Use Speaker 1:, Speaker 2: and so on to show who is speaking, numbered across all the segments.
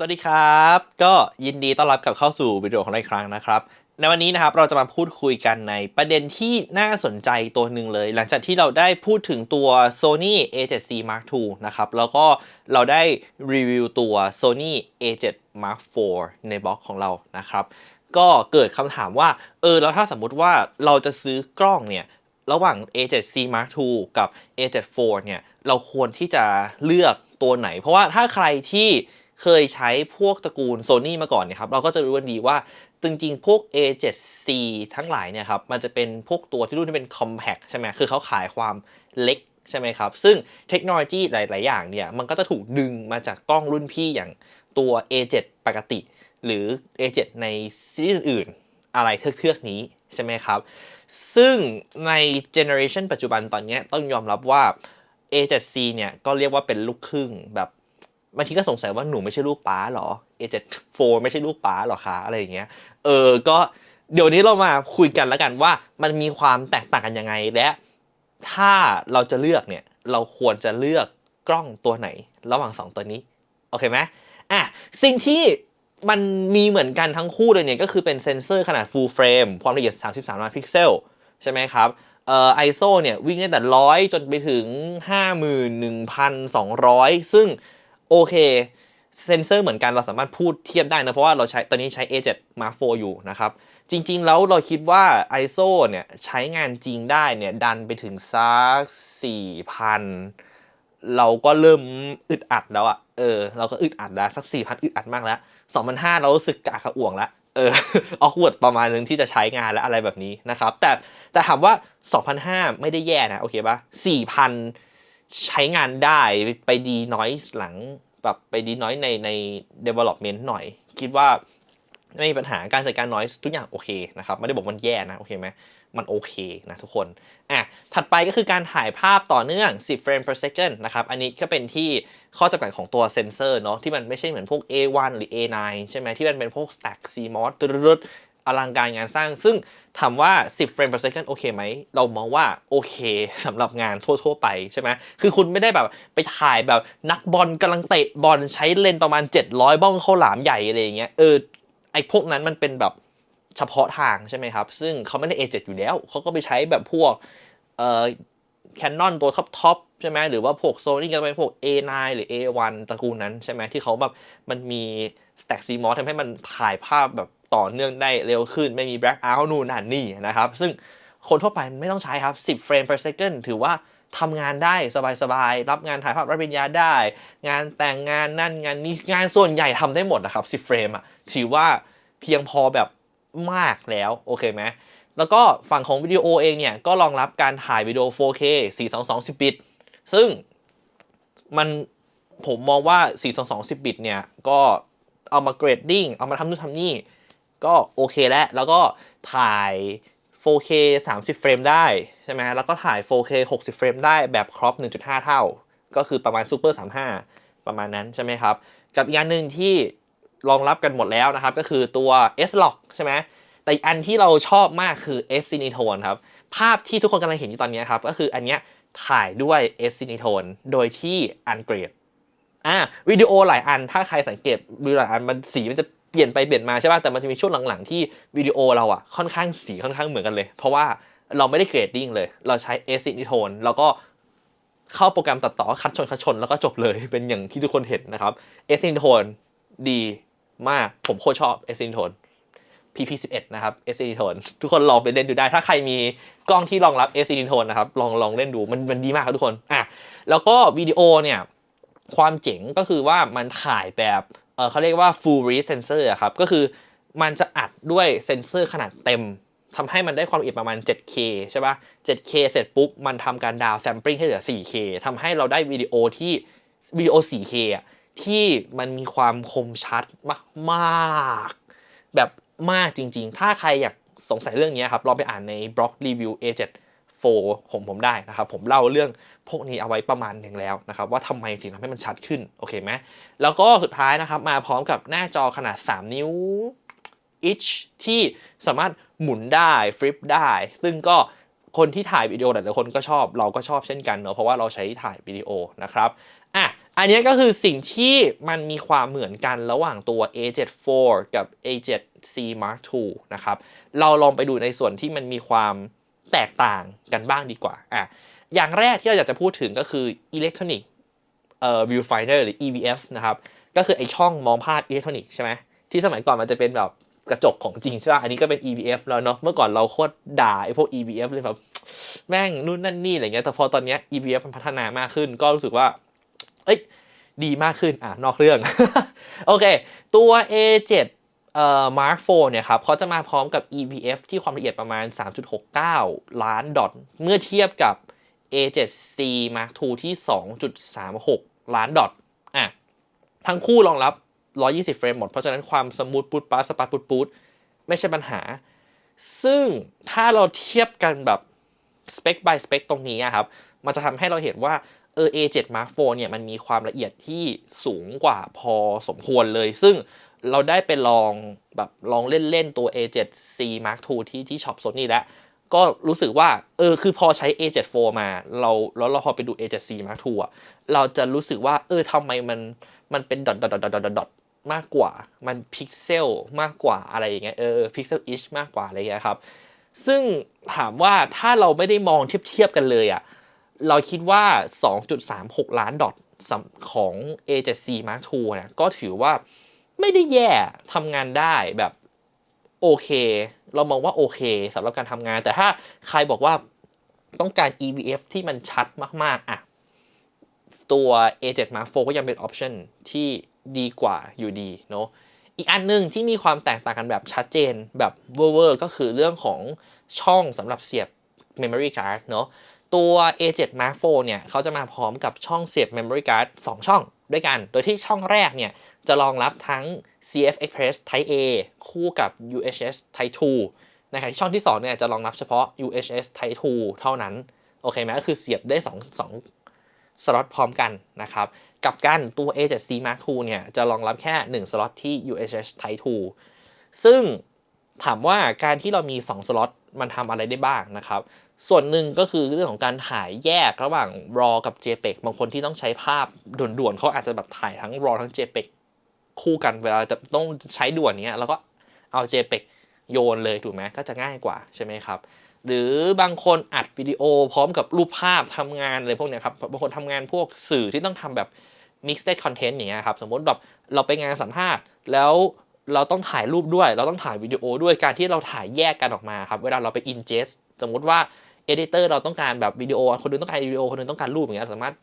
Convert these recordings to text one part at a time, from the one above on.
Speaker 1: สวัสดีครับ ก็ยินดีต้อนรับกลับเข้าสู่วิดีโอของเราอีกครั้งนะครับ ในวันนี้นะครับเราจะมาพูดคุยกันในประเด็นที่น่าสนใจตัวหนึ่งเลย หลังจากที่เราได้พูดถึงตัว Sony A7C Mark II นะครับ แล้วก็เราได้รีวิวตัว Sony A7 Mark IV ในบล็อกของเรานะครับ ก็เกิดคำถามว่า เออ แล้วถ้าสมมุติว่าเราจะซื้อกล้องเนี่ยระหว่าง A7C Mark II กับ A7 IV เนี่ยเราควรที่จะเลือกตัวไหน เพราะว่าถ้าใครที่ เคยใช้พวกตระกูล Sony มาก่อนเนี่ยครับ เราก็จะรู้กันดีว่าจริงๆ พวก A7C ทั้งหลายเนี่ยครับ มันจะเป็นพวกตัวที่รุ่นที่เป็น compact ใช่ไหมคือเขาขายความเล็กใช่ไหมครับ ซึ่งเทคโนโลยีหลาย ๆ อย่างเนี่ย มันก็จะถูกดึงมาจากกล้องรุ่นพี่อย่างตัว A7 ปกติ หรือ A7 ในซีรีส์อื่นๆอะไรเทือกๆนี้ใช่ไหมครับ ซึ่งในเจเนอเรชันปัจจุบันตอนนี้ต้องยอมรับว่า A7C เนี่ยก็เรียกว่าเป็นลูกครึ่งแบบ บางทีก็สงสัยว่าหนูไม่ใช่ลูกป้าหรอ A74 ไม่ใช่ลูกป้าหรอคะอะไรอย่างเงี้ย เออ ก็เดี๋ยวนี้เรามาคุยกันแล้วกันว่ามันมีความแตกต่างกันยังไง และถ้าเราจะเลือกเนี่ย เราควรจะเลือกกล้องตัวไหน ระหว่างสองตัวนี้ โอเคไหมอะ สิ่งที่มันมีเหมือนกันทั้งคู่เลยเนี่ย ก็คือเป็นเซนเซอร์ขนาด full frame ความละเอียด 33 ล้านพิกเซล ใช่ไหมครับเอ่อ ISO เนี่ยวิ่งได้แต่ร้อยจนไปถึง 51,200 ซึ่ง โอเคเซนเซอร์เหมือนกันเราสามารถพูดเทียบได้นะ เพราะว่าเราใช้ตอนนี้ใช้ A7 Mark IV อยู่นะครับ จริงๆ แล้วเราคิดว่า ISO เนี่ยใช้งานจริงได้เนี่ยดันไปถึงสัก4,000 เราก็เริ่มอึดอัดแล้วอะ่ะเออเราก็อึดอัดแล้วสัก 4,000 อึดอัดมากแล้ว 2,500 เรารู้สึกกะกระอ่วงแล้วเออออกเวิร์ดประมาณนึงที่จะใช้งานและอะไรแบบนี้นะครับ แต่แต่ถามว่า 2,500 ไม่ได้แย่นะ โอเคปะ4,000 ใช้งานได้ไปดีน้อยหลังแบบไปดีน้อยในใน development หน่อย คิดว่าไม่มีปัญหาการจัดการน้อยทุกอย่างโอเคนะครับ ไม่ได้บอกมันแย่นะ โอเคไหมมันโอเคนะทุกคนอะถัดไปก็คือการถ่ายภาพต่อเนื่อง 10 frame per second นะครับ อันนี้ก็เป็นที่ข้อจำกัดของตัวเซนเซอร์เนาะที่มันไม่ใช่เหมือนพวก A1 หรือ A9 ใช่ไหมที่มันเป็นพวก stack CMOS ตึ๊ดๆ อลังการงานสร้าง ซึ่งถามว่า 10 frame per second โอเคไหม เรามองว่าโอเคสำหรับงานทั่ว ๆ ไปใช่ไหมคือคุณไม่ได้แบบไปถ่ายแบบนักบอลกำลังเตะบอลใช้เลนประมาณ 700 บ้องเข้าหลามใหญ่อะไรอย่างเงี้ยเออไอพวกนั้นมันเป็นแบบเฉพาะทางใช่ไหมครับ ซึ่งเขาไม่ได้ A7 อยู่แล้ว เขาก็ไปใช้แบบพวกเอ่อแคนนอนตัวท็อปทอปใช่ไหมหรือว่าพวกโซนี่ก็เป็นพวก A9 หรือ A1 ตระกูลนั้นใช่ไหมที่เขาแบบมันมี Stack CMOS ทำให้มันถ่ายภาพแบบ ต่อเนื่องได้เร็วขึ้น ไม่มี black out นู่นนั่นนี่นะครับ ซึ่งคนทั่วไปไม่ต้องใช้ครับ 10 เฟรม per second ถือว่าทำงานได้สบายๆ รับงานถ่ายภาพรับปริญญาได้ งานแต่งงานนั่นงานนี้งานส่วนใหญ่ทำได้หมดนะครับ 10 เฟรมอะถือว่าเพียงพอแบบมากแล้วโอเคไหมแล้วก็ฝั่งของวิดีโอเองเนี่ย ก็รองรับการถ่ายวิดีโอ 4K 422 10 บิต ซึ่งมันผมมองว่า 422 10 บิตเนี่ย ก็เอามาเกรดดิ้งเอามาทำนู่นทำนี่ ก็โอเคแล้ว แล้วก็ถ่าย 4K 30 เฟรมได้ใช่ไหมแล้วก็ถ่าย 4K 60 เฟรมได้แบบครอป1.5 เท่า ก็คือประมาณ Super 35 ประมาณนั้นใช่ไหมครับ กับอีกอันหนึ่งที่รองรับกันหมดแล้วนะครับ ก็คือตัว S-Log ใช่ไหมแต่อีกอันที่เราชอบมากคือ S Cinetone ครับ ภาพที่ทุกคนกำลังเห็นอยู่ตอนนี้ครับ ก็คืออันเนี้ยถ่ายด้วย S Cinetone โดยที่อันเกรดอ่าวิดีโอหลายอันถ้าใครสังเกตวิดีโอหลายอันมันสีมันจะ เปลี่ยนไปเปลี่ยนมาใช่ป่ะแต่มันจะมีช่วงหลังๆที่วิดีโอเราอะค่อนข้างสีค่อนข้างเหมือนกันเลย เพราะว่าเราไม่ได้เกรดดิ้งเลย เราใช้ S Cinetone แล้วก็เข้าโปรแกรมตัดต่อคัดชนคัดชนแล้วก็จบเลยเป็นอย่างที่ทุกคนเห็นนะครับ S Cinetone ดีมากผมโคตรชอบ S Cinetone PP11 นะครับ s d Tone ทุกคนลองไปเล่นดูได้ ถ้าใครมีกล้องที่รองรับ s d Tone นะครับลองลองเล่นดูมันมันดีมากครับทุกคนอะแล้วก็วิดีโอเนี่ยความเจ๋งก็คือว่ามันถ่ายแบบ เขาเรียกว่า full read sensor อะครับ ก็คือมันจะอัดด้วยเซนเซอร์ขนาดเต็มทำให้มันได้ความละเอียดประมาณ 7K ใช่ปะ 7K เสร็จปุ๊บ มันทำการดาว sampling ให้เหลือ 4K ทำให้เราได้วิดีโอที่วิดีโอ 4K อะที่มันมีความคมชัดมากๆแบบมากจริง ๆ ถ้าใครอยากสงสัยเรื่องนี้ครับลองไปอ่านในบล็อกรีวิว A7 4ผมผมได้นะครับ ผมเล่าเรื่องพวกนี้เอาไว้ประมาณหนึ่งแล้วนะครับ ว่าทำไมถึงทำให้มันชัดขึ้น โอเคไหมแล้วก็สุดท้ายนะครับมาพร้อมกับหน้าจอขนาด 3 นิ้ว inch ที่สามารถหมุนได้ฟลิปได้ ซึ่งก็คนที่ถ่ายวิดีโอหลายๆคนก็ชอบ เราก็ชอบเช่นกันเนาะเพราะว่าเราใช้ถ่ายวิดีโอนะครับอะอันนี้ก็คือสิ่งที่มันมีความเหมือนกันระหว่างตัว A7 IV กับ A7 C Mark II นะครับ เราลองไปดูในส่วนที่มันมีความ แตกต่างกันบ้างดีกว่าอะอย่างแรกที่เราอยากจะพูดถึงก็คือ Electronic เอ่อ Viewfinder หรือ EVF นะครับ ก็คือไอช่องมองภาพอิเล็กทรอนิกส์ใช่ไหมที่สมัยก่อนมันจะเป็นแบบกระจกของจริงใช่ป่ะ อันนี้ก็เป็น EVF แล้วเนาะ เมื่อก่อนเราโคตรด่าไอพวก EVF เลยแบบแม่งนู่นนั่นนี่อะไรเงี้ย แต่พอตอนเนี้ย EVF มันพัฒนามากขึ้น ก็รู้สึกว่า เอ้ย ดีมากขึ้น อะ นอกเรื่อง โอเค ตัว A7 เอ่อ Mark IV เนี่ยครับเขาจะมาพร้อมกับ EVF ที่ความละเอียดประมาณ 3.69 ล้านดอทเมื่อเทียบกับ A7C Mark II ที่ 2.36 ล้านดอทอะทั้งคู่รองรับ 120 เฟรมหมด เพราะฉะนั้นความสมูทปุ๊ดปาสปาปุ๊ดปุ๊ดไม่ใช่ปัญหา ซึ่งถ้าเราเทียบกันแบบสเปค by สเปคตรงนี้ครับ มันจะทำให้เราเห็นว่าเออ A7 Mark IV เนี่ยมันมีความละเอียดที่สูงกว่าพอสมควรเลย ซึ่ง เราได้ไปลองแบบลองเล่นๆตัว A7C Mark II ที่ที่ช็อปโซนี่แล้วก็รู้สึกว่าเออคือพอใช้ A7 IV มาเราแล้วเราพอไปดู A7C Mark II อะเราจะรู้สึกว่าเออทำไมมันมันเป็นดอทดอทดอทดอทดอทมากกว่ามันพิกเซลมากกว่าอะไรอย่างเงี้ยเออพิกเซลอิชมากกว่าอะไรอย่างเงี้ยครับ ซึ่งถามว่าถ้าเราไม่ได้มองเทียบเทียบกันเลยอะ่ะเราคิดว่า 2.36 ล้านดอทของ A7C Mark II เนี่ยก็ถือว่า ไม่ได้แย่ทำงานได้แบบโอเค เรามองว่าโอเคสำหรับการทำงาน แต่ถ้าใครบอกว่าต้องการ EVF ที่มันชัดมาก ๆ อะ ตัว A7 Mark IV ก็ยังเป็นออปชันที่ดีกว่าอยู่ดีเนาะอีกอันหนึ่งที่มีความแตกต่างกันแบบชัดเจนแบบเวอร์ก็คือเรื่องของช่องสำหรับเสียบ Memory Card เนาะตัว A7 Mark IV เนี่ยเขาจะมาพร้อมกับช่องเสียบ Memory Card 2 ช่อง ด้วยกัน โดยที่ช่องแรกเนี่ยจะรองรับทั้ง CF Express Type A คู่กับ UHS Type 2 นะครับช่องที่2เนี่ยจะรองรับเฉพาะ UHS Type 2 เท่านั้น โอเคไหมก็คือเสียบได้ 2 2สล็อตพร้อมกันนะครับ กับกันตัว A7C Mark II เนี่ยจะรองรับแค่ 1 สล็อตที่ UHS Type 2 ซึ่งถามว่าการที่เรามี 2 สล็อตมันทำอะไรได้บ้างนะครับ ส่วนหนึ่งก็คือเรื่องของการถ่ายแยกระหว่าง RAW กับ JPEG บางคนที่ต้องใช้ภาพด่วนๆเขาอาจจะแบบถ่ายทั้ง RAW ทั้ง JPEG คู่กันเวลาจะต้องใช้ด่วนเนี้ยแล้วก็เอา JPEG โยนเลยถูกไหมก็จะง่ายกว่าใช่ไหมครับ หรือบางคนอัดวิดีโอพร้อมกับรูปภาพทำงานอะไรพวกเนี้ยครับบางคนทำงานพวกสื่อที่ต้องทำแบบ mixed content อย่างเงี้ยครับสมมติแบบเราไปงานสัมภาษณ์แล้วเราต้องถ่ายรูปด้วย เราต้องถ่ายวิดีโอด้วยการที่เราถ่ายแยกกันออกมาครับ เวลาเราไป ingest สมมติว่า editor เราต้องการแบบวิดีโอ คนนึงต้องการวิดีโอ คนนึงต้องการรูปอย่างเงี้ยสามารถ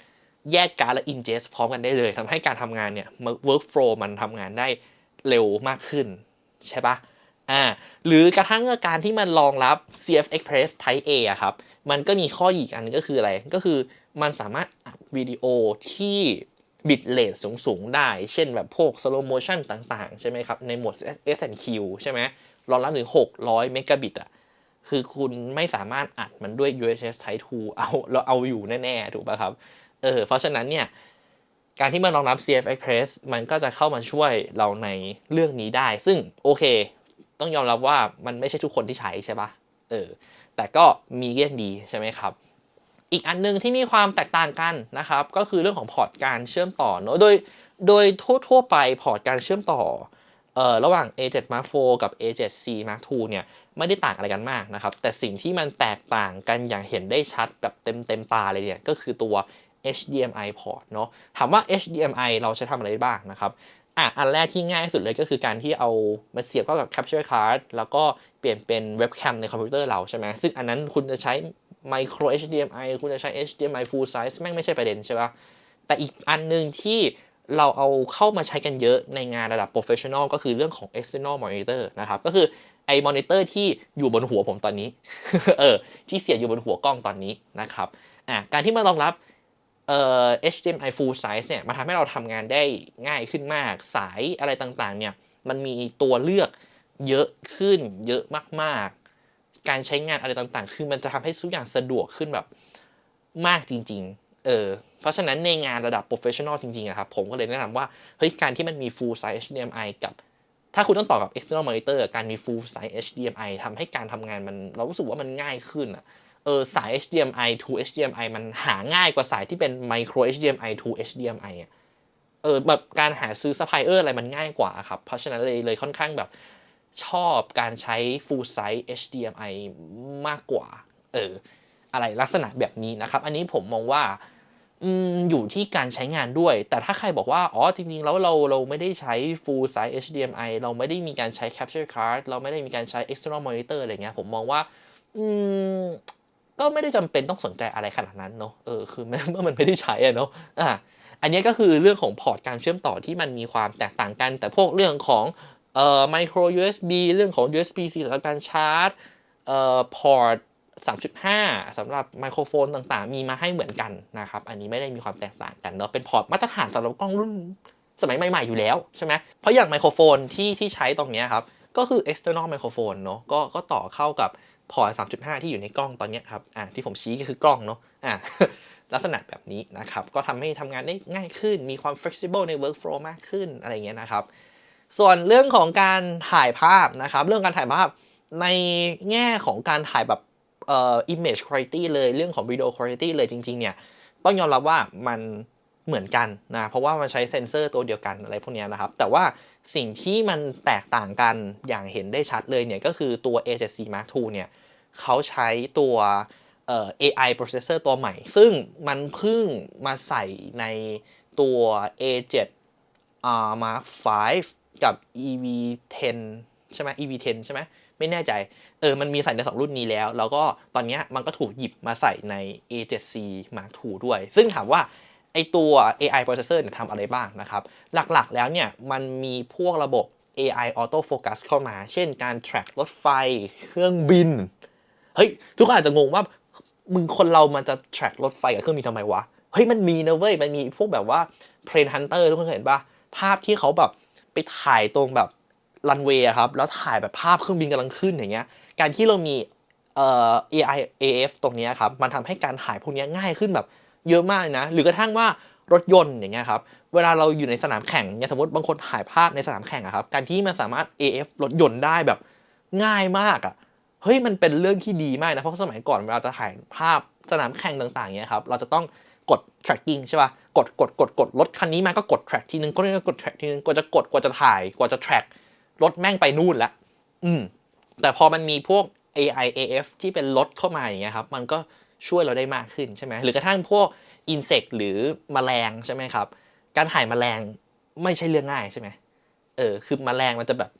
Speaker 1: แยกการและ ingest พร้อมกันได้เลยทำให้การทำงานเนี่ย workflow มันทำงานได้เร็วมากขึ้น ใช่ปะอ่าหรือกระทั่งการที่มันรองรับ CF Express Type A อะครับ มันก็มีข้ออีกอันนึงก็คืออะไร ก็คือมันสามารถอัดวิดีโอที่บิตเรทสูง ๆ ได้ เช่นแบบพวก slow motion ต่าง ๆ ใช่ไหมครับ ในโหมด S&Q ใช่ไหมรองรับถึง 600 เมกะบิตอะ คือคุณไม่สามารถอัดมันด้วย UHS Type 2 เอาเราเอาอยู่แน่ๆ ถูกป่ะครับ เออ เพราะฉะนั้นเนี่ย การที่มันรองรับ CF Express มันก็จะเข้ามาช่วยเราในเรื่องนี้ได้ ซึ่งโอเค ต้องยอมรับว่ามันไม่ใช่ทุกคนที่ใช้ใช่ปะเออ แต่ก็มีเรื่องดีใช่ไหมครับ อีกอันนึงที่มีความแตกต่างกันนะครับ ก็คือเรื่องของพอร์ตการเชื่อมต่อเนอะโดย โดยทั่วๆไปพอร์ตการเชื่อมต่อ เอ่อระหว่าง A7 Mark IV กับ A7C Mark II เนี่ยไม่ได้ต่างอะไรกันมากนะครับ แต่สิ่งที่มันแตกต่างกันอย่างเห็นได้ชัดแบบเต็มเต็มตาเลยเนี่ยก็คือตัว HDMI port เนอะถามว่า HDMI เราใช้ทำอะไรได้บ้างนะครับอะอันแรกที่ง่ายที่สุดเลยก็คือการที่เอามาเสียบเข้ากับ capture card แล้วก็เปลี่ยนเป็นเว็บแคมในคอมพิวเตอร์เราใช่ไหมซึ่งอันนั้นคุณจะใช้ micro HDMI คุณจะใช้ HDMI full size แม่งไม่ใช่ประเด็นใช่ปะแต่อีกอันหนึ่งที่ เราเอาเข้ามาใช้กันเยอะในงานระดับ professional ก็คือเรื่องของ external monitor นะครับ ก็คือไอ้มอนิเตอร์ที่อยู่บนหัวผมตอนนี้ เออ ที่เสียบอยู่บนหัวกล้องตอนนี้นะครับ อะ การที่มารองรับ เอ่อ HDMI full size เนี่ย มันทำให้เราทำงานได้ง่ายขึ้นมาก สายอะไรต่างๆ เนี่ย มันมีตัวเลือกเยอะขึ้น เยอะมากๆ การใช้งานอะไรต่างๆ คือมันจะทำให้ทุกอย่างสะดวกขึ้นแบบมากจริง ๆ เออเพราะฉะนั้นในงานระดับ professional จริงๆอะครับผมก็เลยแนะนำว่าเฮ้ยการที่มันมี full size HDMI กับ ถ้าคุณต้องต่อกับ external monitor การมี full size HDMI ทำให้การทำงานมันเรารู้สึกว่ามันง่ายขึ้นอะเออสาย HDMI to HDMI มันหาง่ายกว่าสายที่เป็น micro HDMI to HDMI อะเออแบบการหาซื้อซัพพลายเออร์อะไรมันง่ายกว่าครับ เพราะฉะนั้นเลยเลยค่อนข้างแบบชอบการใช้ full size HDMI มากกว่า เออ อะไรลักษณะแบบนี้นะครับ อันนี้ผมมองว่า อยู่ที่การใช้งานด้วย แต่ถ้าใครบอกว่า อ๋อ จริง ๆ แล้วเราเราไม่ได้ใช้ full size HDMI เราไม่ได้มีการใช้ capture card เราไม่ได้มีการใช้ external monitor อะไรเงี้ย ผมมองว่า อืม ก็ไม่ได้จำเป็นต้องสนใจอะไรขนาดนั้นเนาะ เออ คือเมื่อมันไม่ได้ใช้อะเนาะ อะอันนี้ก็คือเรื่องของพอร์ตการเชื่อมต่อที่มันมีความแตกต่างกัน แต่พวกเรื่องของเอ่อ micro USB เรื่องของ USB-C สำหรับการชาร์จ เอ่อ พอร์ต 3.5สำหรับไมโครโฟนต่างๆ มีมาให้เหมือนกันนะครับ อันนี้ไม่ได้มีความแตกต่างกันเนาะ เป็นพอร์ตมาตรฐานสำหรับกล้องรุ่นสมัยใหม่ๆอยู่แล้วใช่ไหมเพราะอย่างไมโครโฟนที่ที่ใช้ตรงนี้ครับ ก็คือ external microphone เนาะก็ก็ต่อเข้ากับพอร์ต 3.5 ที่อยู่ในกล้องตอนนี้ครับ อ่าที่ผมชี้ก็คือกล้องเนาะ อ่าลักษณะแบบนี้นะครับ ก็ทำให้ทำงานได้ง่ายขึ้น มีความ flexible ใน workflow มากขึ้นอะไรเงี้ยนะครับ ส่วนเรื่องของการถ่ายภาพนะครับ เรื่องการถ่ายภาพในแง่ของการถ่ายแบบ เอ่อ image quality เลยเรื่องของ video quality เลยจริง ๆ เนี่ย ต้องยอมรับว่ามันเหมือนกันนะ เพราะว่ามันใช้เซนเซอร์ตัวเดียวกันอะไรพวกนี้นะครับ แต่ว่าสิ่งที่มันแตกต่างกันอย่างเห็นได้ชัดเลยเนี่ย ก็คือตัว A7C Mark II เนี่ยเขาใช้ตัวเอ่อ AI processor ตัวใหม่ ซึ่งมันเพิ่งมาใส่ในตัว A7 อ่า Mark 5กับ EV10 ใช่ไหม EV10 ใช่ไหม ไม่แน่ใจ เออ มันมีใส่ในสองรุ่นนี้แล้ว แล้วก็ตอนนี้มันก็ถูกหยิบมาใส่ใน A7C Mark II ด้วย ซึ่งถามว่าไอตัว AI processor เนี่ยทำอะไรบ้างนะครับ หลักๆ แล้วเนี่ยมันมีพวกระบบ AI auto focus เข้ามา เช่นการ track รถไฟ เครื่องบิน เฮ้ย ทุกคนอาจจะงงว่า มึงคนเรามันจะ track รถไฟกับเครื่องบินทำไมวะ เฮ้ย มันมีนะเว้ย มันมีพวกแบบว่า plane hunter ทุกคนเห็นปะภาพที่เขาแบบไปถ่ายตรงแบบ รันเวย์ครับ แล้วถ่ายแบบภาพเครื่องบินกำลังขึ้นอย่างเงี้ย การที่เรามีเอ่อ AI AF ตรงนี้ครับ มันทำให้การถ่ายพวกนี้ง่ายขึ้นแบบเยอะมากเลยนะ หรือกระทั่งว่ารถยนต์อย่างเงี้ยครับ เวลาเราอยู่ในสนามแข่งเนี่ยสมมติบางคนถ่ายภาพในสนามแข่งอะครับ การที่มันสามารถ AF รถยนต์ได้แบบง่ายมากอะเฮ้ยมันเป็นเรื่องที่ดีมากนะ เพราะสมัยก่อนเวลาจะถ่ายภาพสนามแข่งต่างๆเนี่ยครับ เราจะต้องกด tracking ใช่ป่ะ กด กด กด กด รถคันนี้มาก็กด track ทีนึงก็กด track ทีนึงกว่าจะกด กว่าจะถ่าย กว่าจะ track รถแม่งไปนู่นละอืม แต่พอมันมีพวก AI AF ที่เป็นรถเข้ามาอย่างเงี้ยครับ มันก็ช่วยเราได้มากขึ้นใช่ไหมหรือกระทั่งพวก insect หรือแมลงใช่ไหมครับ การถ่ายแมลงไม่ใช่เรื่องง่ายใช่ไหมเออ คือแมลงมันจะแบบ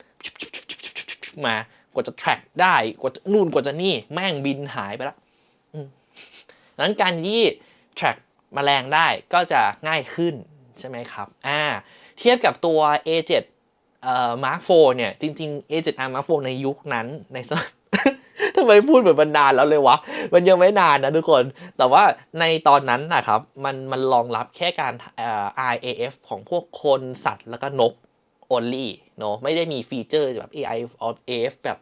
Speaker 1: มากว่าจะ track ได้กว่าจะนู่นกว่าจะนี่แม่งบินหายไปละอืมดังนั้นการที่ track แมลงได้ก็จะง่ายขึ้นใช่ไหมครับ อ่า เทียบกับตัว A7 เอ่อ Mark 4เนี่ย จริงๆ A7R Mark 4ในยุคนั้นในสทำไมพูดเหมือนมันนานแล้วเลยวะ มันยังไม่นานนะทุกคน แต่ว่าในตอนนั้นนะครับ มันมันรองรับแค่การเอ่อ IAF ของพวกคนสัตว์แล้วก็นก only เนาะไม่ได้มีฟีเจอร์แบบ AI AF แบบ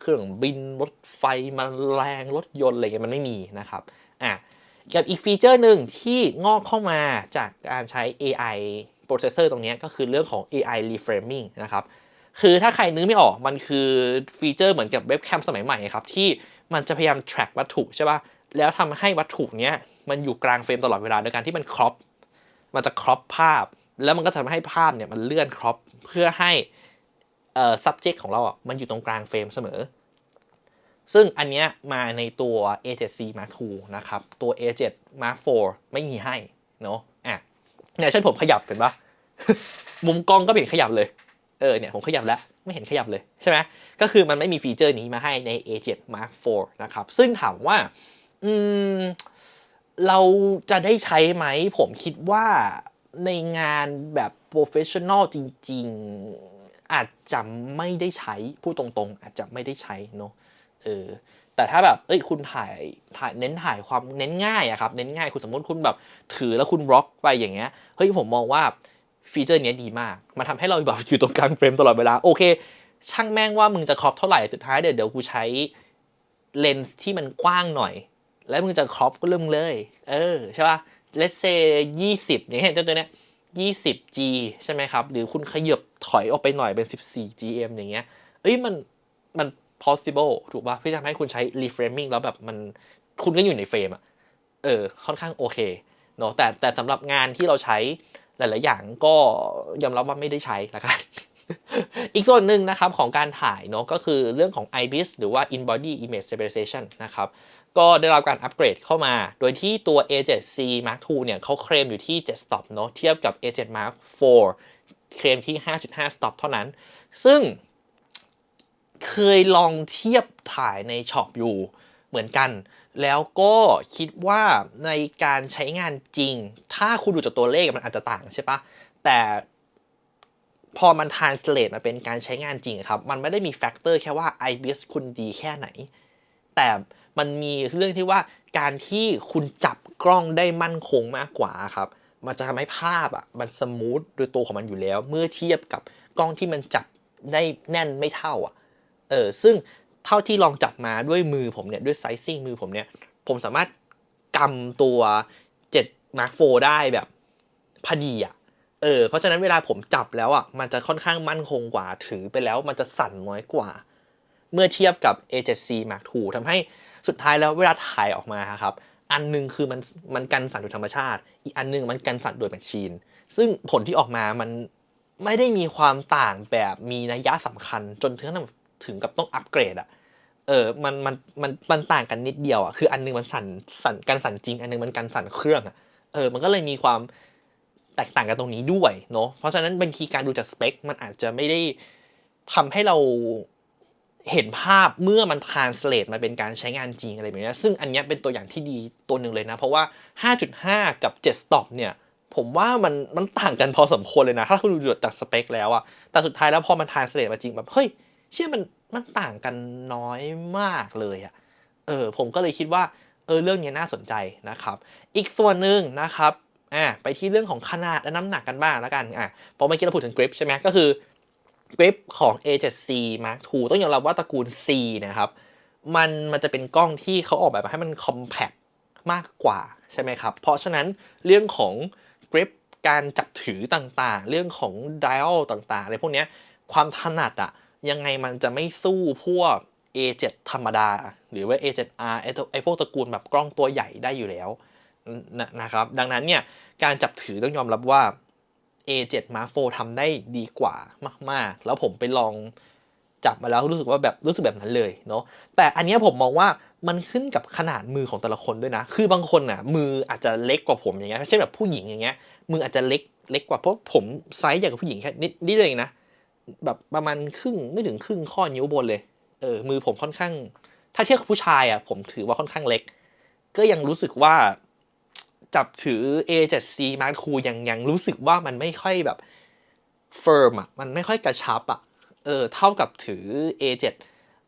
Speaker 1: เครื่องบินรถไฟมันแรงรถยนต์อะไรเงี้ยมันไม่มีนะครับ อะ กับอีกฟีเจอร์หนึ่งที่งอกเข้ามาจากการใช้ AI processor ตรงนี้ก็คือเรื่องของ AI reframing นะครับคือถ้าใครนึกไม่ออกมันคือฟีเจอร์เหมือนกับเว็บแคมสมัยใหม่ครับที่มันจะพยายาม track วัตถุใช่ป่ะแล้วทำให้วัตถุเนี้ยมันอยู่กลางเฟรมตลอดเวลาโดยการที่มัน crop มันจะ crop ภาพ แล้วมันก็จะทำให้ภาพเนี่ยมันเลื่อน crop เพื่อให้เอ่อ subject ของเราอะมันอยู่ตรงกลางเฟรมเสมอ ซึ่งอันเนี้ยมาในตัว A7C Mark II นะครับตัว A7 Mark IV ไม่มีให้เนาะ เนี่ยเช่นผมขยับเห็นปะมุมกล้องก็ไม่เห็นขยับเลย เออเนี่ยผมขยับแล้วไม่เห็นขยับเลยใช่ไหมก็คือมันไม่มีฟีเจอร์นี้มาให้ใน A7 Mark IV นะครับ ซึ่งถามว่าอืมเราจะได้ใช้ไหม ผมคิดว่าในงานแบบโปรเฟชชั่นอลจริง ๆ อาจจะไม่ได้ใช้ พูดตรงๆ อาจจะไม่ได้ใช้เนาะเออ แต่ถ้าแบบเอ้ยคุณถ่ายถ่ายเน้นถ่ายความเน้นง่ายอะครับเน้นง่ายคุณสมมติคุณแบบถือแล้วคุณบล็อกไปอย่างเงี้ยเฮ้ยผมมองว่าฟีเจอร์เนี้ยดีมาก มันทำให้เราแบบอยู่ตรงกลางเฟรมตลอดเวลา โอเค ช่างแม่งว่ามึงจะครอปเท่าไหร่สุดท้ายเดี๋ยวเดี๋ยวกูใช้เลนส์ที่มันกว้างหน่อย แล้วมึงจะครอปก็เริ่มเลย เออใช่ป่ะ let's say ยี่สิบอย่างเห็นตัวเนี้ยยี่สิบ G ใช่ไหมครับ หรือคุณขยับถอยออกไปหน่อยเป็น 14 GM อย่างเงี้ยเอ้ยมันมัน possible ถูกป่ะที่ทำให้คุณใช้ reframing แล้วแบบมันคุณก็อยู่ในเฟรมอะเออ ค่อนข้างโอเคเนาะแต่แต่สำหรับงานที่เราใช้หลาย ๆ อย่างก็ยอมรับว่าไม่ได้ใช้ละกันอีกส่วนหนึ่งนะครับของการถ่ายเนาะก็คือเรื่องของ IBIS หรือว่า In Body Image Stabilization นะครับ ก็ได้รับการอัปเกรดเข้ามา โดยที่ตัว A7C Mark II เนี่ยเขาเคลมอยู่ที่ 7 stop เนาะเทียบกับ A7 Mark IV เคลมที่ 5.5 stop เท่านั้น ซึ่ง เคยลองเทียบถ่ายในช็อปอยู่เหมือนกัน แล้วก็คิดว่าในการใช้งานจริง ถ้าคุณดูจากตัวเลขมันอาจจะต่างใช่ปะแต่พอมัน translate มาเป็นการใช้งานจริงครับ มันไม่ได้มีแฟกเตอร์แค่ว่า IBIS คุณดีแค่ไหน แต่มันมีเรื่องที่ว่าการที่คุณจับกล้องได้มั่นคงมากกว่าครับ มันจะทำให้ภาพอะมันสมูทโดยตัวของมันอยู่แล้ว เมื่อเทียบกับกล้องที่มันจับได้แน่นไม่เท่าอะ ออซึ่งเท่าที่ลองจับมาด้วยมือผมเนี่ย ด้วยไซซิ่งมือผมเนี่ย ผมสามารถกำตัว7 Mark IV ได้แบบพอดีอะเออเพราะฉะนั้นเวลาผมจับแล้วอะมันจะค่อนข้างมั่นคงกว่าถือไปแล้วมันจะสั่นน้อยกว่า เมื่อเทียบกับ A7C Mark II ทำให้สุดท้ายแล้วเวลาถ่ายออกมาครับอันหนึงคือมันมันกันสั่นโดยธรรมชาติ อีกอันหนึงมันกันสั่นโดยแมชชีน ซึ่งผลที่ออกมามันไม่ได้มีความต่างแบบมีนัยยะสำคัญจนถึงขั้น ถึงกับต้องอัปเกรดอะเออมันมันมันมันต่างกันนิดเดียวอะคืออันหนึงมันสั่นสั่นกันสั่นจริง อันหนึงมันกันสั่นเครื่องอะเออมันก็เลยมีความแตกต่างกันตรงนี้ด้วยเนาะเพราะฉะนั้นบางทีการดูจากสเปค มันอาจจะไม่ได้ทำให้เราเห็นภาพเมื่อมัน translate มาเป็นการใช้งานจริงอะไรแบบนี้ซึ่งอันนี้เป็นตัวอย่างที่ดีตัวหนึ่งเลยนะ เพราะว่า 5.5 กับ 7 stop เนี่ย ผมว่ามันมันต่างกันพอสมควรเลยนะ ถ้าคุณดูจากสเปคแล้วอะแต่สุดท้ายแล้วพอมัน translate มาจริงแบบ เฮ้ย เชื่อมันมันต่างกันน้อยมากเลยอะเออผมก็เลยคิดว่าเออเรื่องนี้น่าสนใจนะครับ อีกส่วนหนึ่งนะครับอ่าไปที่เรื่องของขนาดและน้ำหนักกันบ้างแล้วกันอะพราะเมื่อกี้เราพูดถึงกริปใช่ไหมก็คือกริปของ A7C Mark II ต้องยอมรับว่าตระกูล C นะครับมันมันจะเป็นกล้องที่เขาออกแบบมาให้มัน compact มากกว่าใช่ไหมครับ เพราะฉะนั้นเรื่องของกริปการจับถือต่างๆ เรื่องของ dial ต่างๆอะไรพวกนี้ความถนัดอะ ยังไงมันจะไม่สู้พวก A7 ธรรมดา หรือว่า A7R ไอพวกตระกูลแบบกล้องตัวใหญ่ได้อยู่แล้วนะนะครับ ดังนั้นเนี่ยการจับถือต้องยอมรับว่า A7 Mark IV ทำได้ดีกว่ามาก ๆ แล้วผมไปลองจับมาแล้วรู้สึกว่าแบบรู้สึกแบบนั้นเลยเนาะแต่อันนี้ผมมองว่ามันขึ้นกับขนาดมือของแต่ละคนด้วยนะ คือบางคนน่ะมืออาจจะเล็กกว่าผมอย่างเงี้ยเช่นแบบผู้หญิงอย่างเงี้ยมืออาจจะเล็กเล็กกว่าเพราะผมไซส์ใหญ่กว่าผู้หญิงแค่นิดนิดเองนะ แบบประมาณครึ่งไม่ถึงครึ่งข้อนิ้วบนเลย เออ มือผมค่อนข้าง ถ้าเทียบกับผู้ชายอะ ผมถือว่าค่อนข้างเล็ก ก็ยังรู้สึกว่า จับถือ A7C Mark II ยังยังรู้สึกว่ามันไม่ค่อยแบบเฟิร์มอะ มันไม่ค่อยกระชับอะ เออ เท่ากับถือ A7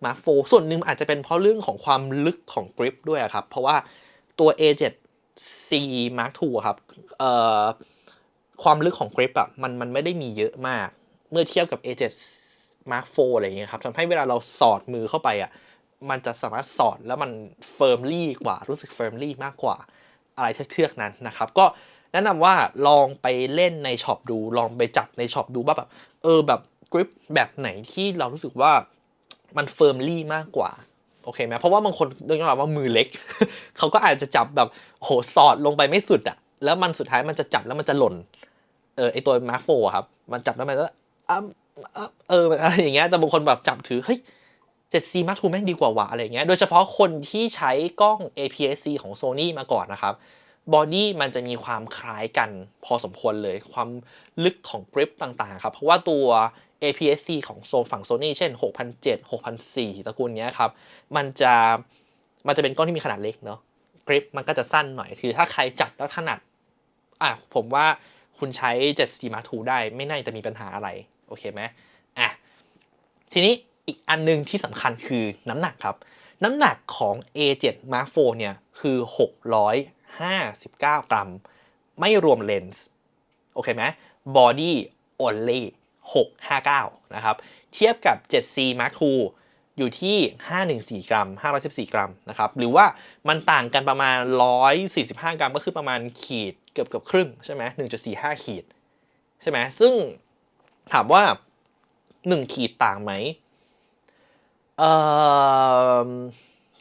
Speaker 1: Mark IV ส่วนหนึ่งอาจจะเป็นเพราะเรื่องของความลึกของกริปด้วยครับ เพราะว่าตัว A7C Mark II ครับ เอ่อ ความลึกของกริปอะ มันมันไม่ได้มีเยอะมาก เมื่อเทียบกับ A7 Mark IV อะไรอย่างเงี้ยครับทำให้เวลาเราสอดมือเข้าไปอะมันจะสามารถสอดแล้วมันเฟิร์มลี่กว่ารู้สึกเฟิร์มลี่มากกว่าอะไรเทือกๆนั้นนะครับก็แนะนำว่าลองไปเล่นในช็อปดู ลองไปจับในช็อปดูว่าแบบเออแบบกริปแบบไหนที่เรารู้สึกว่ามันเฟิร์มลี่มากกว่าโอเคไหมเพราะว่าบางคนโดยเฉพาะว่ามือเล็ก เขาก็อาจจะจับแบบโหสอดลงไปไม่สุดอะแล้วมันสุดท้ายมันจะจับแล้วมันจะหล่นเออไอตัวมาร์โฟครับมันจับแล้วมันก็ อะอะเอออะไรอย่างเงี้ยแต่บางคนแบบจับถือเฮ้ย 7C Mark II แม่งดีกว่าวะอะไรเงี้ยโดยเฉพาะคนที่ใช้กล้อง APS-C ของ Sony มาก่อนนะครับบอดี้มันจะมีความคล้ายกันพอสมควรเลยความลึกของกริปต่างๆครับ เพราะว่าตัว APS-C ของโซนฝั่ง Sony เช่น 6007 6004ตระกูลเนี้ยครับ มันจะมันจะเป็นกล้องที่มีขนาดเล็กเนาะกริปมันก็จะสั้นหน่อย คือถ้าใครจับแล้วถนัดอะผมว่าคุณใช้ 7C Mark II ได้ไม่น่าจะมีปัญหาอะไร โอเคไหมอะทีนี้อีกอันหนึงที่สำคัญคือน้ำหนักครับ น้ำหนักของ A7 Mark IV เนี่ยคือ 659 กรัม ไม่รวมเลนส์โอเคไหม body only 659 นะครับ เทียบกับ 7C Mark II อยู่ที่ 514 กรัม 514 กรัมนะครับ หรือว่ามันต่างกันประมาณ 145 กรัม ก็คือประมาณขีดเกือบเกือบครึ่งใช่ไหม1.45 ขีด ใช่ไหมซึ่ง ถามว่า1ขีดต่างไหมเอ่อ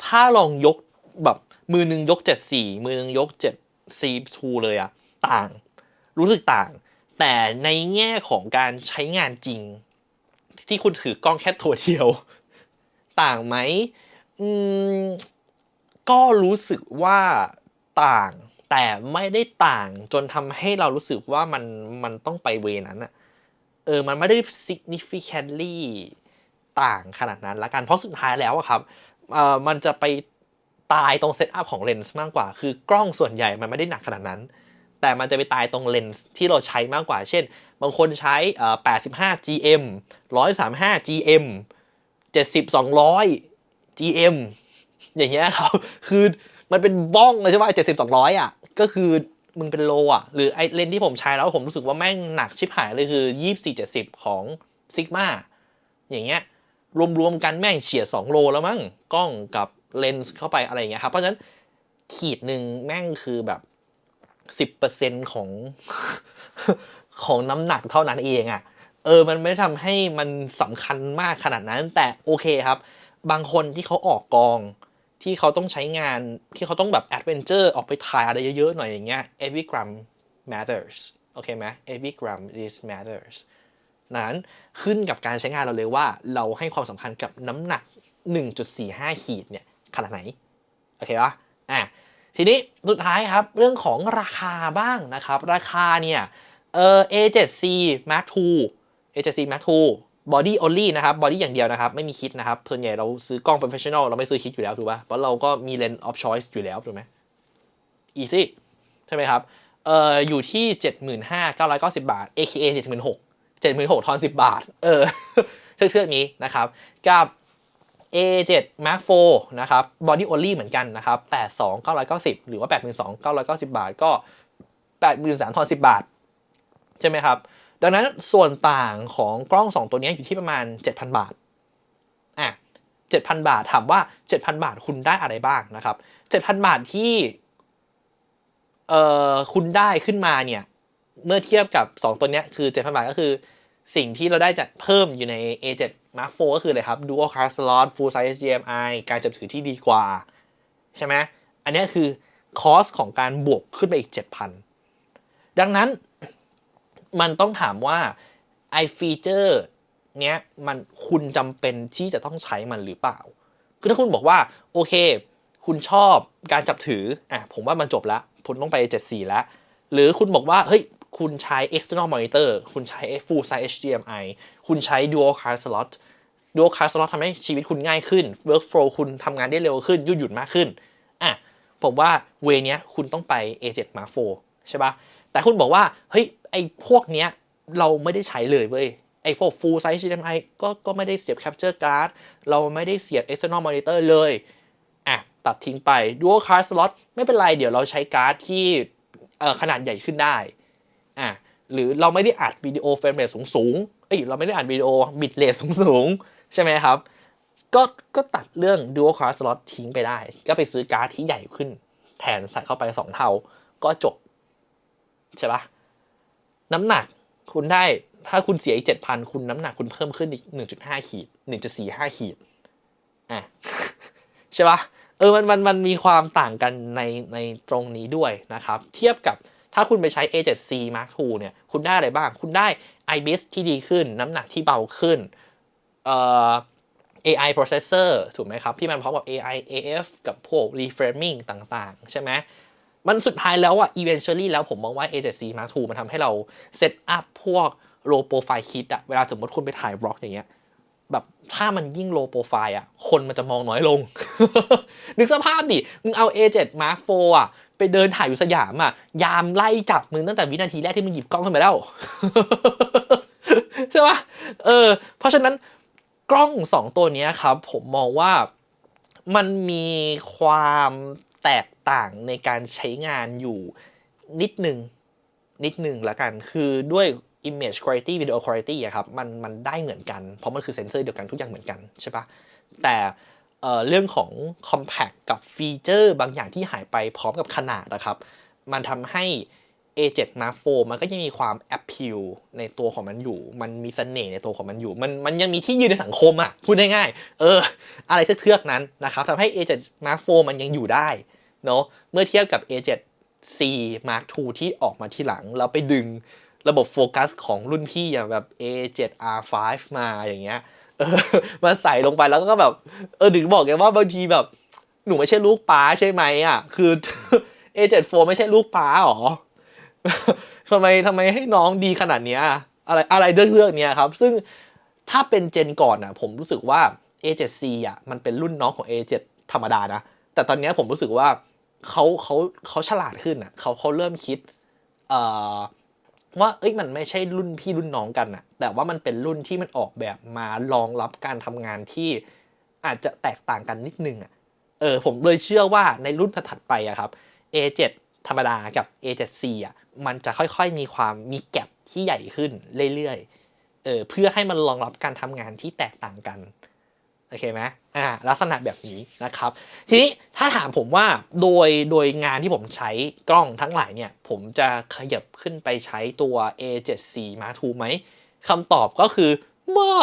Speaker 1: ถ้าลองยกแบบมือหนึ่งยก74มือหนึ่งยก 7C2 เลยอะต่างรู้สึกต่าง แต่ในแง่ของการใช้งานจริง ที่คุณถือกล้องแค่ตัวเดียว ต่างไหมอืมก็รู้สึกว่าต่าง แต่ไม่ได้ต่างจนทำให้เรารู้สึกว่ามันมันต้องไปเวนั้นอะ เออมันไม่ได้ significantly ต่างขนาดนั้นละกัน เพราะสุดท้ายแล้วอะครับเออมันจะไปตายตรงเซตอัพของเลนส์มากกว่า คือกล้องส่วนใหญ่มันไม่ได้หนักขนาดนั้น แต่มันจะไปตายตรงเลนส์ที่เราใช้มากกว่า เช่น บางคนใช้อ่อ85 GM 135 GM 70 200 GM อย่างเงี้ยครับ คือมันเป็นบ้องเลยใช่ไหมเจ็ดสิบสองร้อยอะ ก็คือ มึงเป็นโลอะ หรือไอเลนที่ผมใช้แล้วผมรู้สึกว่าแม่งหนักชิบหายเลยคือยี่สี่เจ็ดสิบของซิกมาอย่างเงี้ยรวมๆกันแม่งเฉียดสองโลแล้วมั้งกล้องกับเลนส์เข้าไปอะไรอย่างเงี้ยครับ เพราะฉะนั้นขีดหนึ่งแม่งคือแบบสิบเปอร์เซ็นของของน้ำหนักเท่านั้นเองอะ่ะ เออมันไม่ได้ทำให้มันสำคัญมากขนาดนั้น แต่โอเคครับ บางคนที่เขาออกกอง ที่เขาต้องใช้งานที่เขาต้องแบบแอดเวนเจอร์ออกไปถ่ายอะไรเยอะๆหน่อยอย่างเงี้ย every gram matters โอเคไหม every gram is matters นั้นขึ้นกับการใช้งานเราเลยว่าเราให้ความสำคัญกับน้ำหนัก 1.45 ขีดเนี่ยขนาดไหน โอเคปะอะทีนี้สุดท้ายครับ เรื่องของราคาบ้างนะครับ ราคาเนี่ยเออ A7C Mark II A7C Mark II body only นะครับ body อย่างเดียวนะครับ ไม่มีคิดนะครับ ส่วนใหญ่เราซื้อกล้อง professional เราไม่ซื้อคิดอยู่แล้ว ถูกปะเพราะเราก็มี lens of choice อยู่แล้ว ถูกไหม easy ใช่ไหมครับ เอ่อ อยู่ที่ 75,990 บาท AKA 76,000 76,000ทอน10 บาท เออ เชือกๆนี้นะครับ กับ A7 Mark IV นะครับ body only เหมือนกันนะครับ 82,990 หรือว่า 82,990 บาท ก็ 83,000ทอน10 บาท ใช่ไหมครับ ดังนั้นส่วนต่างของกล้อง 2 ตัวนี้อยู่ที่ประมาณ 7,000 บาทอะ7,000 บาทถามว่า 7,000 บาทคุณได้อะไรบ้างนะครับ 7,000 บาทที่เอ่อคุณได้ขึ้นมาเนี่ย เมื่อเทียบกับ 2 ตัวนี้คือ 7,000 บาทก็คือ สิ่งที่เราได้จะเพิ่มอยู่ใน A7 Mark IV ก็คืออะไรครับ Dual Card Slot Full Size HDMI การจับถือที่ดีกว่า ใช่ไหมอันนี้คือคอสของการบวกขึ้นไปอีก 7,000 ดังนั้น มันต้องถามว่าไอฟีเจอร์เนี้ยมันคุณจำเป็นที่จะต้องใช้มันหรือเปล่า คือถ้าคุณบอกว่า โอเค คุณชอบการจับถืออะผมว่ามันจบแล้วผมต้องไป 74 แล้ว หรือคุณบอกว่า เฮ้ย คุณใช้ external monitor คุณใช้ full size HDMI คุณใช้ dual card slot dual card slot ทำให้ชีวิตคุณง่ายขึ้น workflow คุณทำงานได้เร็วขึ้น ยืดหยุ่นมากขึ้นอะผมว่าเวเนี้ยคุณต้องไป A7 Mark IV ใช่ปะแต่คุณบอกว่า เฮ้ย อ้พวกเนี้ยเราไม่ได้ใช้เลยเว้ยไอ้พวก full size HDMI ก็ก็ไม่ได้เสียบ capture card เราไม่ได้เสียบ external monitor เลยอะตัดทิ้งไป dual card slot ไม่เป็นไรเดี๋ยวเราใช้การ์ดที่ขนาดใหญ่ขึ้นได้อะหรือเราไม่ได้อัดวิดีโอเฟรมเรทสูงๆเอ้ยเราไม่ได้อัดวิดีโอบิตเรทสูงๆใช่ไหมครับ ก็ก็ตัดเรื่อง dual card slot ทิ้งไปได้ ก็ไปซื้อการ์ดที่ใหญ่ขึ้น แทนใส่เข้าไป 2 เท่า ก็จบ ใช่ปะ น้ำหนักคุณได้ถ้าคุณเสียอีกเจ็ดพันคุณน้ำหนักคุณเพิ่มขึ้นอีกหนึ่งจุดห้าขีดหนึ่งจุดสี่ห้าขีดอะใช่ปะเออมันมันมันมีความต่างกันในในตรงนี้ด้วยนะครับ เทียบกับถ้าคุณไปใช้ A7C Mark II เนี่ย คุณได้อะไรบ้าง คุณได้ IBIS ที่ดีขึ้น น้ำหนักที่เบาขึ้นเอ่อ AI processor ถูกไหมครับ ที่มันพร้อมกับ AI AF กับพวก reframing ต่างๆ ใช่ไหม มันสุดท้ายแล้วอะ eventually แล้วผมมองว่า A7C Mark II มันทำให้เรา set up พวก low profile kit อะเวลาสมมติคุณไปถ่ายบล็อกอย่างเงี้ยแบบถ้ามันยิ่ง low profile อะคนมันจะมองน้อยลง นึกสภาพดิ มึงเอา A7 Mark IV อะไปเดินถ่ายอยู่สยามอะยามไล่จับมึงตั้งแต่วินาทีแรกที่มึงหยิบกล้องขึ้นมาแล้ว ใช่ปะเออ เพราะฉะนั้นกล้องสองตัวนี้ครับ ผมมองว่ามันมีความแตก ต่างในการใช้งานอยู่นิดหนึ่งนิดหนึ่งละกัน คือด้วย image quality video quality อะครับมันมันได้เหมือนกัน เพราะมันคือเซนเซอร์เดียวกันทุกอย่างเหมือนกันใช่ปะแต่เรื่องของ compact กับฟีเจอร์บางอย่างที่หายไปพร้อมกับขนาดนะครับมันทำให้ A7 Mark IV มันก็ยังมีความ appeal ในตัวของมันอยู่ มันมีเสน่ห์ในตัวของมันอยู่ มันมันยังมีที่ยืนในสังคมอะ พูดง่ายๆ เออ อะไรเทือกๆนั้นนะครับทำให้ A7 Mark IV มันยังอยู่ได้ เนาะเมื่อเทียบกับ A7C Mark II ที่ออกมาที่หลัง แล้วไปดึงระบบโฟกัสของรุ่นพี่อย่างแบบ A7R5 มาอย่างเงี้ยเออมาใส่ลงไปแล้วก็แบบ เออถึงบอกไงว่าบางทีแบบ หนูไม่ใช่ลูกป้าใช่ไหมอะ คือ A74 ไม่ใช่ลูกป้าหรอทำไมทำไมให้น้องดีขนาดเนี้ย อะไรอะไรเรื่องเรื่องเนี้ยครับ ซึ่งถ้าเป็นเจนก่อนอะ ผมรู้สึกว่า A7C อะมันเป็นรุ่นน้องของ A7 ธรรมดานะ แต่ตอนเนี้ยผมรู้สึกว่า เขาเขาเขาฉลาดขึ้นอะเขาเขาเริ่มคิดเอ่อว่าเอ้ยมันไม่ใช่รุ่นพี่รุ่นน้องกันอะแต่ว่ามันเป็นรุ่นที่มันออกแบบมารองรับการทำงานที่อาจจะแตกต่างกันนิดนึงอะเออผมเลยเชื่อว่าในรุ่นถัดไปอะครับ A7 ธรรมดากับ A7C อะมันจะค่อยๆมีความมีแกลบที่ใหญ่ขึ้นเรื่อยๆเออเพื่อให้มันรองรับการทำงานที่แตกต่างกัน โอเคไหมอ่าลักษณะแบบนี้นะครับ ทีนี้ถ้าถามผมว่าโดยโดยงานที่ผมใช้กล้องทั้งหลายเนี่ย ผมจะขยับขึ้นไปใช้ตัว A7C Mark II ไหมคำตอบก็คือไม่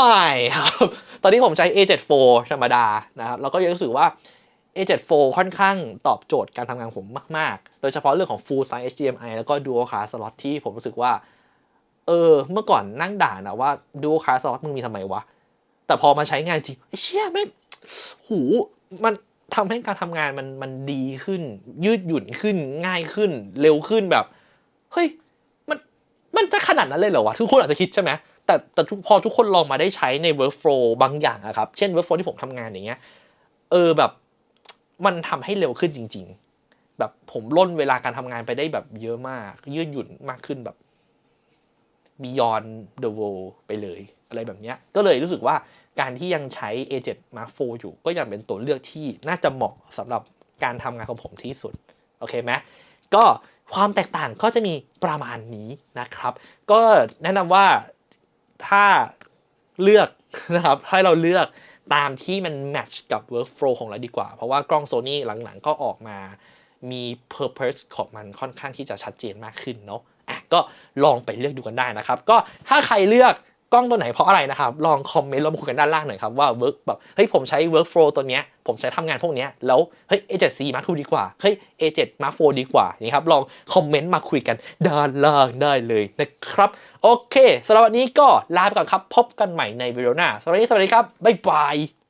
Speaker 1: ครับ ตอนนี้ผมใช้ A74 ธรรมดานะครับ แล้วก็ยังรู้สึกว่า A74 ค่อนข้างตอบโจทย์การทำงานผมมาก ๆ โดยเฉพาะเรื่องของ Full Size HDMI แล้วก็ Dual Card Slot ที่ผมรู้สึกว่า เออ เมื่อก่อนนั่งด่านะว่า Dual Card Slot มึงมีทำไมวะ แต่พอมาใช้งานจริงไอ้เชี่ยแม่งหูมันทำให้การทำงานมันมันดีขึ้น ยืดหยุ่นขึ้นง่ายขึ้น เร็วขึ้นแบบ เฮ้ยมันมันจะขนาดนั้นเลยเหรอวะทุกคนอาจจะคิดใช่ไหมแต่แต่พอทุกคนลองมาได้ใช้ใน workflow บางอย่างอะครับ เช่น workflow ที่ผมทำงานอย่างเงี้ยเออแบบมันทำให้เร็วขึ้นจริง ๆ แบบผมล่นเวลาการทำงานไปได้แบบเยอะมาก ยืดหยุ่นมากขึ้นแบบ beyond the world ไปเลยอะไรแบบนี้ก็เลยรู้สึกว่าการที่ยังใช้ A7 Mark IV อยู่ก็ยังเป็นตัวเลือกที่น่าจะเหมาะสำหรับการทำงานของผมที่สุด โอเคไหมก็ความแตกต่างก็จะมีประมาณนี้นะครับ ก็แนะนำว่าถ้าเลือกนะครับให้เราเลือกตามที่มันแมทช์กับ workflow ของเราดีกว่า เพราะว่ากล้อง Sony หลังๆ ก็ออกมามี purpose ของมันค่อนข้างที่จะชัดเจนมากขึ้นเนาะ ก็ลองไปเลือกดูกันได้นะครับ ก็ถ้าใครเลือกกล้องตัวไหนเพราะอะไรนะครับ ลองคอมเมนต์ลงมาคุยกันด้านล่างหน่อยครับว่า work แบบเฮ้ยผมใช้ workflow ตัวเนี้ยผมใช้ทำงานพวกเนี้ยแล้วเฮ้ย A7C Mark II ดีกว่าเฮ้ย A7 Mark IV ดีกว่านี่ครับลองคอมเมนต์มาคุยกันด้านล่างได้เลยนะครับ โอเคสำหรับวันนี้ก็ลาไปก่อนครับ พบกันใหม่ในวิดีโอหน้าสวัสดีสวัสดีครับบ๊ายบาย